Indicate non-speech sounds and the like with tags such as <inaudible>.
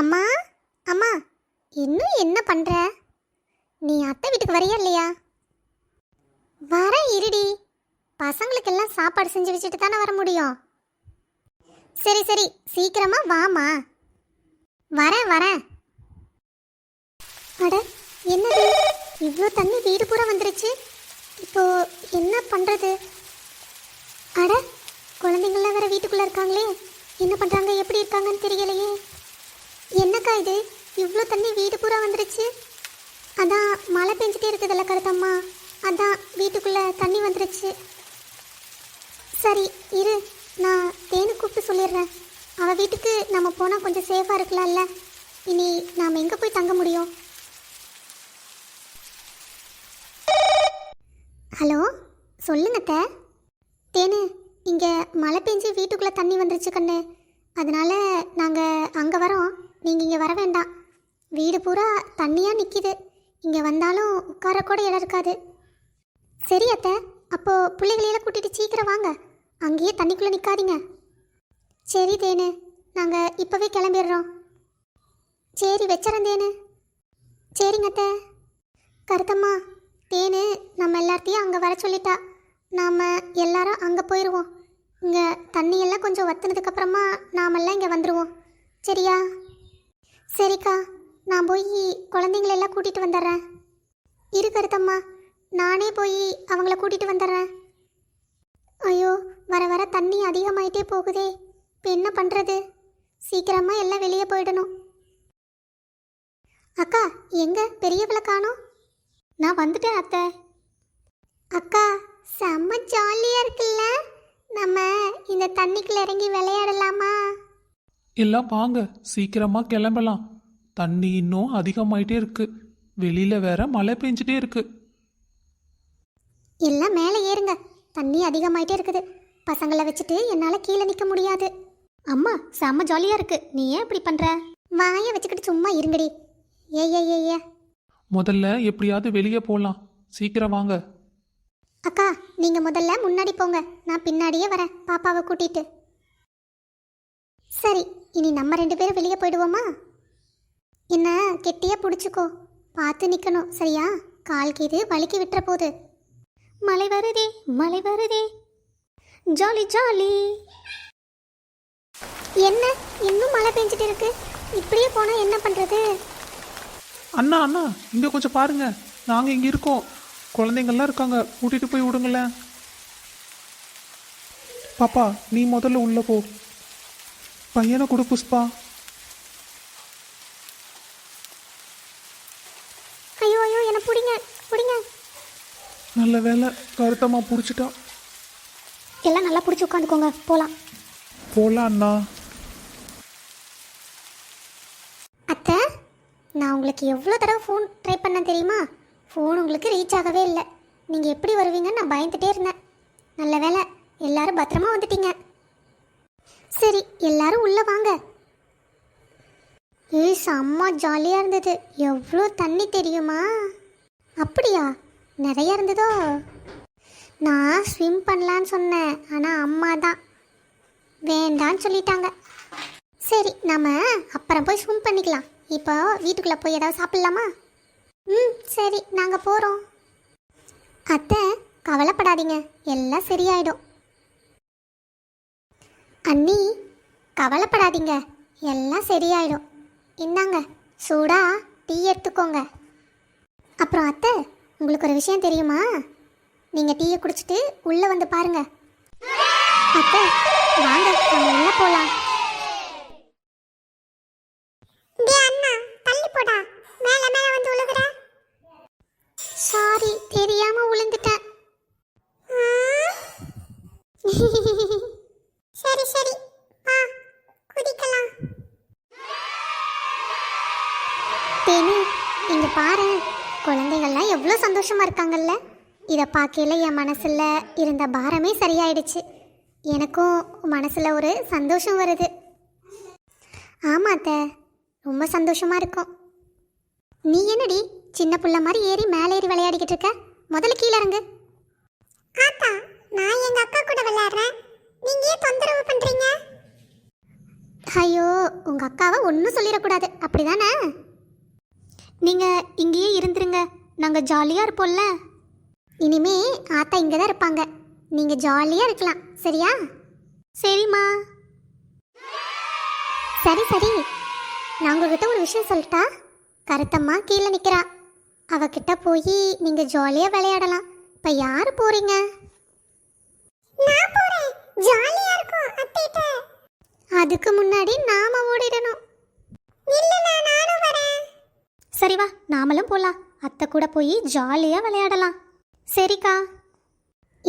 அம்மா அம்மா இன்னும் என்ன பண்ணுற நீ அத்தை வீட்டுக்கு வரையா இல்லையா? வர இருடி. பசங்களுக்கெல்லாம் சாப்பாடு செஞ்சு வச்சுட்டு தானே வர முடியும். சரி சரி சீக்கிரமா வாமா வரேன் வரேன் அட என்னது? இவ்வளோ தண்ணி வீடு பூரா வந்துருச்சு. இப்போ என்ன பண்ணுறது அட குழந்தைங்களாம் வேற வீட்டுக்குள்ளே இருக்காங்களே. என்ன பண்ணுறாங்க எப்படி இருக்காங்கன்னு தெரியலையே. என்னக்கா இது? இவ்வளோ தண்ணி வீடு பூரா வந்துருச்சு. அதான் மழை பெஞ்சிட்டே இருக்குதுல்ல கருத்தம்மா. அதான் வீட்டுக்குள்ளே தண்ணி வந்துருச்சு. சரி இரு. நான் தேனு கூப்பிட்டு சொல்லிடுறேன். அவள் வீட்டுக்கு நம்ம போனால் கொஞ்சம் சேஃபாக இருக்கலாம்ல. இனி நாம் எங்கே போய் தங்க முடியும்? ஹலோ சொல்லுங்க தே தேனு இங்கே மழை பெஞ்சு வீட்டுக்குள்ளே தண்ணி வந்துருச்சு கண்ணு. அதனால் நாங்கள் அங்கே வரோம். நீங்கள் இங்கே வர வேண்டாம். வீடு பூரா தண்ணியாக நிற்கிது இங்கே வந்தாலும் உட்கார கூட இடம் இருக்காது. சரி அத்தை அப்போது பிள்ளைகளையெல்லாம் கூட்டிகிட்டு சீக்கிரம் வாங்க. அங்கேயே தண்ணிக்குள்ளே நிற்காதீங்க சரி தேனு நாங்கள் இப்போவே கிளம்பிடுறோம். சரி வச்சுறேன் தேனு. சரிங்க அத்தை. கருத்தம்மா தேனு நம்ம எல்லாத்தையும் அங்கே வர சொல்லிட்டா. நாம் எல்லாரும் அங்கே போயிடுவோம் இங்கே தண்ணியெல்லாம் கொஞ்சம் வத்துனதுக்கப்புறமா நாமெல்லாம் இங்கே வந்துடுவோம் சரியா? சரிக்கா நான் போய் குழந்தைங்களெல்லாம் கூட்டிகிட்டு வந்துடுறேன். இரு கருத்தம்மா நானே போய் அவங்கள கூட்டிகிட்டு வந்துடுறேன். ஐயோ வர வர தண்ணி அதிகமாயிட்டே போகுதே. இப்போ என்ன பண்ணுறது சீக்கிரமாக எல்லாம் வெளியே போயிடணும். அக்கா எங்க? பெரியவளை காணோம். நான் வந்துட்டேன் அத்தை. அக்கா செம்ம ஜாலியாக இருக்குல்ல? நம்ம இந்த தண்ணிக்குள்ளே இறங்கி விளையாடலாமா? எல்லாம் வாங்க சீக்கிரமா கிளம்பலாம். தண்ணி இன்னும் அதிகமாயிட்டே இருக்கு. வெளியில வேற மழை பெஞ்சிட்டே இருக்கு. எல்லாம் மேலே ஏறுங்க. தண்ணி அதிகமாயிட்டே இருக்குது. பசங்களை வச்சுட்டு என்னால் கீழே நிற்க முடியாது. அம்மா செம்ம ஜாலியாக இருக்கு. நீ ஏன் இப்படி பண்ணுற வாயை வச்சுக்கிட்டு சும்மா இருங்கடி. ஏ ஏ ஏ ஏ. முதல்ல எப்படியாவது வெளியே போகலாம் சீக்கிரம் வாங்க. அக்கா நீங்கள் முதல்ல முன்னாடி போங்க. நான் பின்னாடியே வரேன். பாப்பாவை கூட்டிட்டு. சரி இனி நம்ம ரெண்டு பேரும் வெளியே போயிடுவோமா? என்ன கெட்டியாக பிடிச்சிக்கோ. பார்த்து நிற்கணும் சரியா? கால் கீது வலிக்கு விட்டுற போகுது மழை வருதே மழை வருதே. Jolly jolly. என்ன இன்னும் மழை பெஞ்சிட்டு இருக்கு? இப்படியே போனால் என்ன பண்ணுறது அண்ணா அண்ணா இங்க கொஞ்சம் பாருங்க. நாங்க இங்க இருக்கோம். குழந்தைங்கள்லாம் இருக்காங்க. கூட்டிட்டு போய் விடுங்களேன். பாப்பா நீ முதல்ல உள்ள போ. பையனை கொடு புஷ்பா? ஐயோ ஐயோ என்னை பிடிங்க பிடிங்க. நல்ல வேலை கருத்தம்மா பிடிச்சிட்டா. எல்லாம் நல்லா பிடிச்சி உட்காந்துக்கோங்க போகலாம் போலாம் அண்ணா. அத்தை நான் உங்களுக்கு எவ்வளோ தடவை ஃபோன் ட்ரை பண்ணேன் தெரியுமா? ஃபோன் உங்களுக்கு ரீச் ஆகவே இல்லை. நீங்கள் எப்படி வருவீங்கன்னு நான் பயந்துட்டே இருந்தேன். நல்ல வேலை எல்லாரும் பத்திரமா வந்துட்டீங்க. சரி எல்லாரும் உள்ளே வாங்க. ஏய் செம்ம ஜாலியாக இருந்தது. எவ்வளோ தண்ணி தெரியுமா? அப்படியா? நிறைய இருந்ததோ? நான் ஸ்விம் பண்ணலான்னு சொன்னேன். ஆனால் அம்மா தான். வேண்டான்னு சொல்லிட்டாங்க. சரி நம்ம அப்புறம் போய் ஸ்விம் பண்ணிக்கலாம். இப்போ வீட்டுக்குள்ளே போய் ஏதாவது சாப்பிட்லாமா? ம் சரி நாங்கள் போகிறோம் அத்தை கவலைப்படாதீங்க. எல்லாம் சரியாயிடும். அண்ணி கவலைப்படாதீங்க. எல்லாம் சரியாயிடும். இந்தாங்க சூடா டீ எடுத்துக்கோங்க. அப்புறம் அத்தை உங்களுக்கு ஒரு விஷயம் தெரியுமா? நீங்கள் டீயை குடிச்சிட்டு உள்ளே வந்து பாருங்க. அத்தை வாங்க நம்ம உள்ள போகலாம் அண்ணா தள்ளி போடா. மேல மேல வந்து விழுகுற சாரி தெரியாம விழுந்துட்டேன் <laughs> சரி சரி வா குதிக்கலாம் தேனு இங்க பாரு குழந்தைகள்லாம் எவ்வளோ சந்தோஷமா இருக்காங்கல்ல? இதை பார்க்கையில என் மனசுல இருந்த பாரமே சரியாயிடுச்சு. எனக்கும் மனசுல ஒரு சந்தோஷம் வருது. ஆமா அத்தை ரொம்ப சந்தோஷமா இருக்கும். நீ என்னடி சின்ன புள்ள மாதிரி ஏறி மேலே ஏறி விளையாடிக்கிட்டு இருக்க? முதல்ல கீழே இறங்கு. ஆத்தா நான் எங்க அக்கா கூட விளையாடுறேன். நீங்க ஏன் தொந்தரவு பண்றீங்க? ஐயோ உங்க அக்காவை ஒன்றும் சொல்லிடக்கூடாது. அப்படிதானே? நீங்க இங்கேயே இருந்துருங்க. நாங்க ஜாலியா இருப்போம்ல. இனிமே ஆத்தா இங்கே தான் இருப்பாங்க. நீங்க ஜாலியா இருக்கலாம். சரியா? சரிம்மா. சரி சரி. நான் உங்ககிட்ட ஒரு விஷயம் சொல்லிட்டா? கருத்தம்மா கீழே நிற்கிறா அவகிட்ட போய் நீங்க ஜாலியா விளையாடலாம். இப்போ யாரு போறீங்க? நான் போறேன். ஜாலியா இருக்கும் அத்தைட்ட அதுக்கு முன்னாடி நாம ஓடிடணும் இல்ல நானும் வரேன் சரி வா நாமளும் போகலாம் அத்தை கூட போய் ஜாலியாக விளையாடலாம். சரிக்கா.